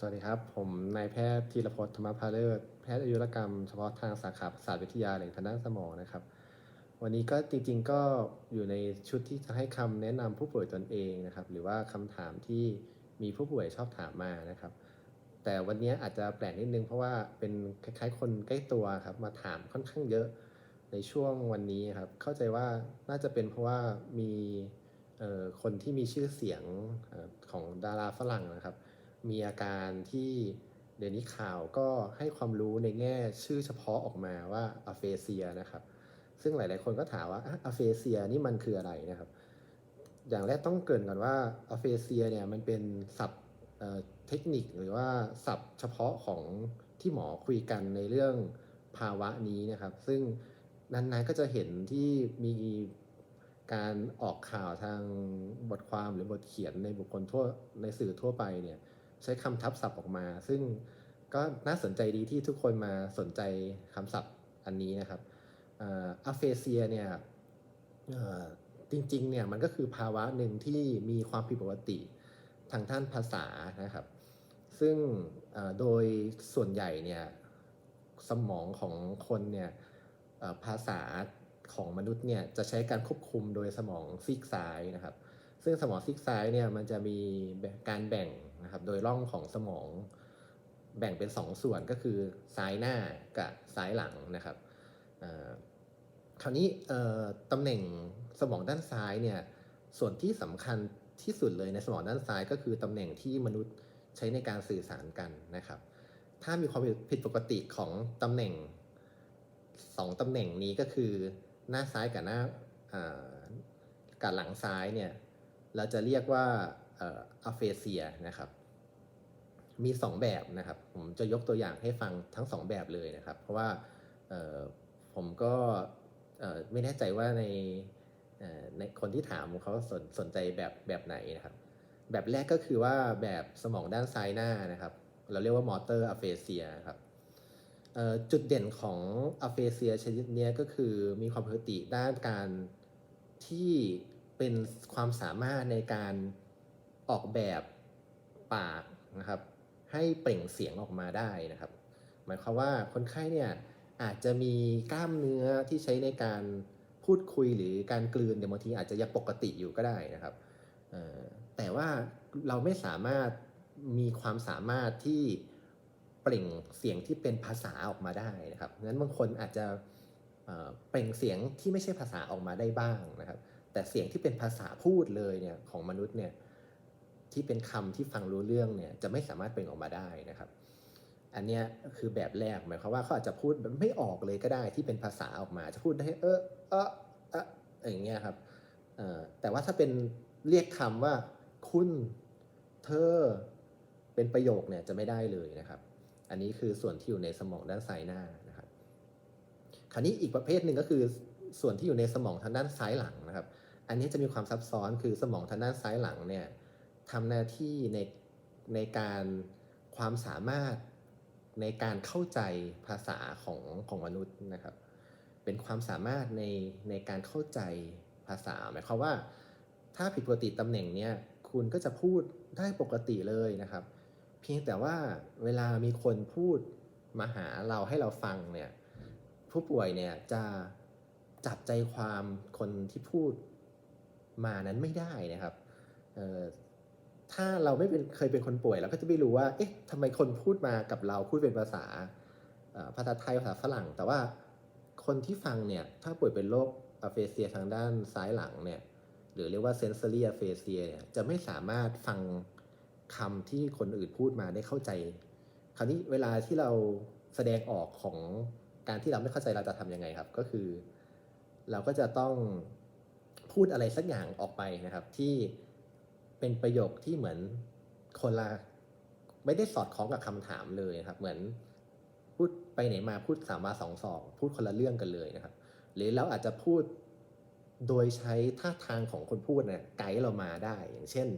สวัสดีครับ ผมนายแพทย์ธีรพจน์ธรรมพาเลิศแพทย์อายุรกรรมเฉพาะทางสาขาประสาทวิทยาแหล่งทางด้านสมองนะครับ วันนี้ก็จริงๆก็อยู่ในชุดที่จะให้คำแนะนำผู้ป่วยตนเองนะครับ หรือว่าคำถามที่มีผู้ป่วยชอบถามมานะครับ แต่วันนี้อาจจะแปลกนิดนึงเพราะว่าเป็นคล้ายๆ คนใกล้ตัวครับมาถามค่อนข้างเยอะในช่วงวันนี้ครับ เข้าใจว่าน่าจะเป็นเพราะว่ามีคนที่มีชื่อเสียงของดาราฝรั่งนะครับ มีอาการที่เดี๋ยวนี้ข่าวก็ให้ความรู้ในแง่ชื่อเฉพาะออกมาว่าอะเฟเซียนะครับ ซึ่งหลาย ๆ คนก็ถามว่าอะเฟเซียนี่มันคืออะไรนะครับ อย่างแรกต้องเกริ่นก่อนว่าอะเฟเซียเนี่ยมันเป็นศัพท์เอ่อเทคนิคหรือว่าศัพท์เฉพาะของที่หมอคุยกันในเรื่องภาวะนี้นะครับ ซึ่งนั้นๆก็จะเห็นที่มีการออกข่าวทางบทความหรือบทเขียนในบุคคลทั่วในสื่อทั่วไปเนี่ย ใช้คำทับศัพท์ออกมา ซึ่งก็น่าสนใจดีที่ทุกคนมาสนใจคำศัพท์อันนี้นะครับอะเฟเซียเนี่ยจริงๆเนี่ยมันก็คือภาวะหนึ่งที่มีความผิดปกติทางด้านภาษานะครับ ซึ่งโดยส่วนใหญ่เนี่ยสมองของคนเนี่ยภาษาของมนุษย์เนี่ยจะใช้การควบคุมโดยสมองซีกซ้ายนะครับ ซึ่งสมองซีกซ้ายเนี่ยมันจะมีการแบ่ง นะครับ โดยร่องของสมองแบ่งเป็น2ส่วนก็คือซ้ายหน้ากับซ้ายหลังนะครับคราวนี้ตำแหน่งสมองด้านซ้ายเนี่ยส่วนที่สำคัญที่สุดเลยในสมองด้านซ้ายก็คือตำแหน่งที่มนุษย์ใช้ในการสื่อสารกันนะครับ ถ้ามีความผิดปกติของตำแหน่งสองตำแหน่งนี้ก็คือหน้าซ้ายกับหน้ากับหลังซ้ายเนี่ยเราจะเรียกว่า อะเฟเซียนะครับ มี 2 แบบนะครับ ผมจะยกตัวอย่างให้ฟังทั้ง 2 แบบเลยนะครับ เพราะว่าผมก็ไม่แน่ใจว่าในในคนที่ถามเขาสนสนใจแบบแบบไหนนะครับ แบบแรกก็คือว่าแบบสมองด้านซ้ายหน้านะครับ เราเรียกว่ามอเตอร์อะเฟเซียครับจุดเด่นของอะเฟเซียชนิดนี้ก็คือมีความผิดปกติด้านการที่เป็นความสามารถในการ ออกแบบปากนะครับ ให้เปล่งเสียงออกมาได้นะครับ หมายความว่าคนไข้เนี่ยอาจจะมีกล้ามเนื้อที่ใช้ในการพูดคุยหรือการกลืนแต่บางทีอาจจะยังปกติอยู่ก็ได้นะครับแต่ว่าเราไม่สามารถมีความสามารถที่เปล่งเสียงที่เป็นภาษาออกมาได้นะครับงั้นบางคนอาจจะเปล่งเสียงที่ไม่ใช่ภาษาออกมาได้บ้างนะครับ แต่เสียงที่เป็นภาษาพูดเลยเนี่ยของมนุษย์เนี่ย ที่เป็นคำที่ฟังรู้เรื่องเนี่ยจะไม่สามารถเปล่งออกมาได้นะครับ อันเนี้ยคือแบบแรกหมายความว่าเขาอาจจะพูดไม่ออกเลยก็ได้ที่เป็นภาษาออกมาจะพูดได้เออเออเอออย่างเงี้ยครับแต่ว่าถ้าเป็นเรียกคำว่าคุณเธอเป็นประโยคเนี่ยจะไม่ได้เลยนะครับ อันนี้คือส่วนที่อยู่ในสมองด้านซ้ายหน้านะครับ คราวนี้อีกประเภทหนึ่งก็คือส่วนที่อยู่ในสมองทางด้านซ้ายหลังนะครับ อันนี้จะมีความซับซ้อนคือสมองทางด้านซ้ายหลังเนี่ย ทำหน้าที่ในในการความสามารถในการเข้าใจภาษาของของมนุษย์นะครับ เป็นความสามารถในในการเข้าใจภาษาหมายความว่า ถ้าผิดปกติตำแหน่งเนี้ยคุณก็จะพูดได้ปกติเลยนะครับ เพียงแต่ว่าเวลามีคนพูดมาหาเราให้เราฟังเนี่ยผู้ป่วยเนี่ยจะจับใจความคนที่พูดมานั้นไม่ได้นะครับเอ่อ ถ้าเราไม่เป็นเคยเป็นคนป่วยเราก็จะไม่รู้ว่า เอ๊ะทำไมคนพูดมากับเราพูดเป็นภาษาภาษาไทยภาษาฝรั่ง แต่ว่าคนที่ฟังเนี่ย ถ้าป่วยเป็นโรคอะเฟเซียทางด้านซ้ายหลังเนี่ย หรือเรียกว่าเซนเซอรี่อะเฟเซียเนี่ย จะไม่สามารถฟังคำที่คนอื่นพูดมาได้เข้าใจ คราวนี้เวลาที่เราแสดงออกของการที่เราไม่เข้าใจเราจะทำยังไงครับ ก็คือ เราก็จะต้องพูดอะไรสักอย่างออกไปนะครับที่ เป็นประโยคที่เหมือนคนละไม่ได้สอดคล้องกับคำถามเลยนะครับ เหมือนพูดไปไหนมาพูดสามวาสองสองพูดคนละเรื่องกันเลยนะครับ หรือเราอาจจะพูดโดยใช้ท่าทางของคนพูดเนี่ยไกด์เรามาได้ อย่างเช่น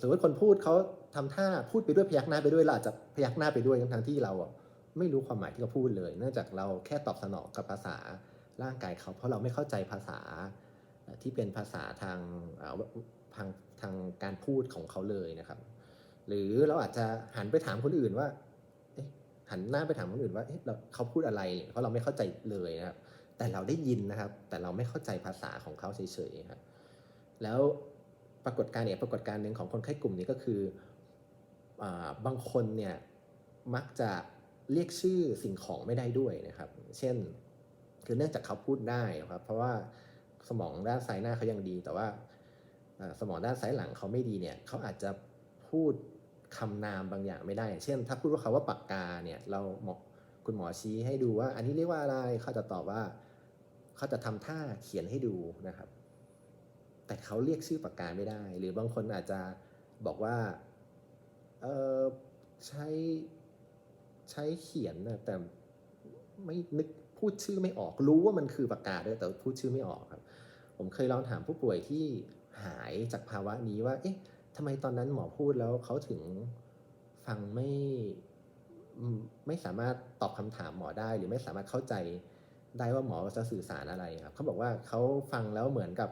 สมมติคนพูดเขาทำท่าพูดไปด้วยพยักหน้าไปด้วยเราอาจจะพยักหน้าไปด้วยทั้งๆที่เราไม่รู้ความหมายที่เขาพูดเลย เนื่องจากเราแค่ตอบสนองกับภาษาร่างกายเขาเพราะเราไม่เข้าใจภาษา ที่เป็นภาษาทางทางทางการพูดของเขาเลยนะครับ หรือเราอาจจะหันไปถามคนอื่นว่าหันหน้าไปถามคนอื่นว่าเเขาพูดอะไรเพราะเราไม่เข้าใจเลยนะครับ แต่เราได้ยินนะครับ แต่เราไม่เข้าใจภาษาของเขาเฉยๆครับแล้วปรากฏการณ์เนี่ยปรากฏการณ์หนึ่งของคนไข้กลุ่มนี้ก็คืออบางคนเนี่ยมักจะเรียกชื่อสิ่งของไม่ได้ด้วยนะครับ เช่น คือเนื่องจากเขาพูดได้ครับ เพราะว่า สมองด้านซ้ายหน้าเขายังดี แต่ว่าสมองด้านซ้ายหลังเขาไม่ดีเนี่ยเขาอาจจะพูดคำนามบางอย่างไม่ได้ เช่น ถ้าพูดว่าคาว่าปากกาเนี่ยเราหมอคุณหมอชี้ให้ดูว่า อันนี้เรียกว่าอะไรเขาจะตอบว่าเขาจะทำท่าเขียนให้ดูนะครับ แต่เขาเรียกชื่อปากกาไม่ได้ หรือบางคนอาจจะบอกว่าเออใช้ใช้เขียนนะแต่ไม่นึก พูดชื่อไม่ออกรู้ว่ามันคือปากกาด้วยแต่พูดชื่อไม่ออกครับ ผมเคยลองถามผู้ป่วยที่หายจากภาวะนี้ว่า เอ๊ะทำไมตอนนั้นหมอพูดแล้วเขาถึงฟังไม่ไม่สามารถตอบคำถามหมอได้ หรือไม่สามารถเข้าใจได้ว่าหมอจะสื่อสารอะไรครับเขาบอกว่าเขาฟังแล้วเหมือนกับ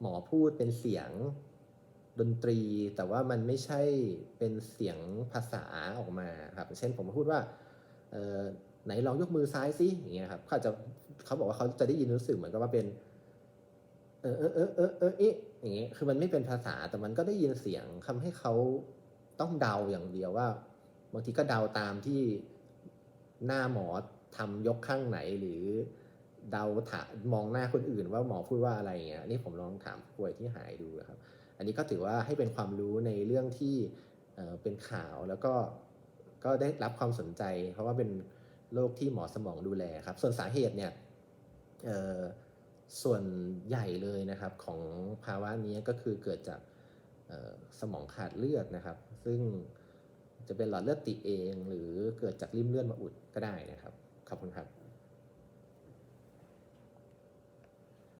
หมอพูดเป็นเสียงดนตรี แต่ว่ามันไม่ใช่เป็นเสียงภาษาออกมาครับเช่นผมพูดว่า ไหนลองยกมือซ้ายสิอย่างเงี้ยครับเขาจะเขาบอกว่าเขาจะได้ยินรู้สึกเหมือนกับว่าเป็น เออเออเออเออเออเอ๊ะอย่างเงี้ยคือมันไม่เป็นภาษาแต่มันก็ได้ยินเสียงทำให้เขาต้องเดาอย่างเดียวว่า บางทีก็เดาตามที่หน้าหมอทำยกข้างไหนหรือเดาถามองหน้าคนอื่นว่าหมอพูดว่าอะไรเงี้ยนี่ผมลองถามผู้ป่วยที่หายดูครับ อันนี้ก็ถือว่าให้เป็นความรู้ในเรื่องที่เออเป็นข่าวแล้วก็ก็ได้รับความสนใจ เพราะว่าเป็น โรคที่หมอสมองดูแลครับ ส่วนสาเหตุเนี่ยส่วนใหญ่เลยนะครับของภาวะนี้ก็คือเกิดจากสมองขาดเลือดนะครับ ซึ่งจะเป็นหลอดเลือดตีเอง หรือเกิดจากริ่มเลือดมาอุดก็ได้นะครับ ขอบคุณครับ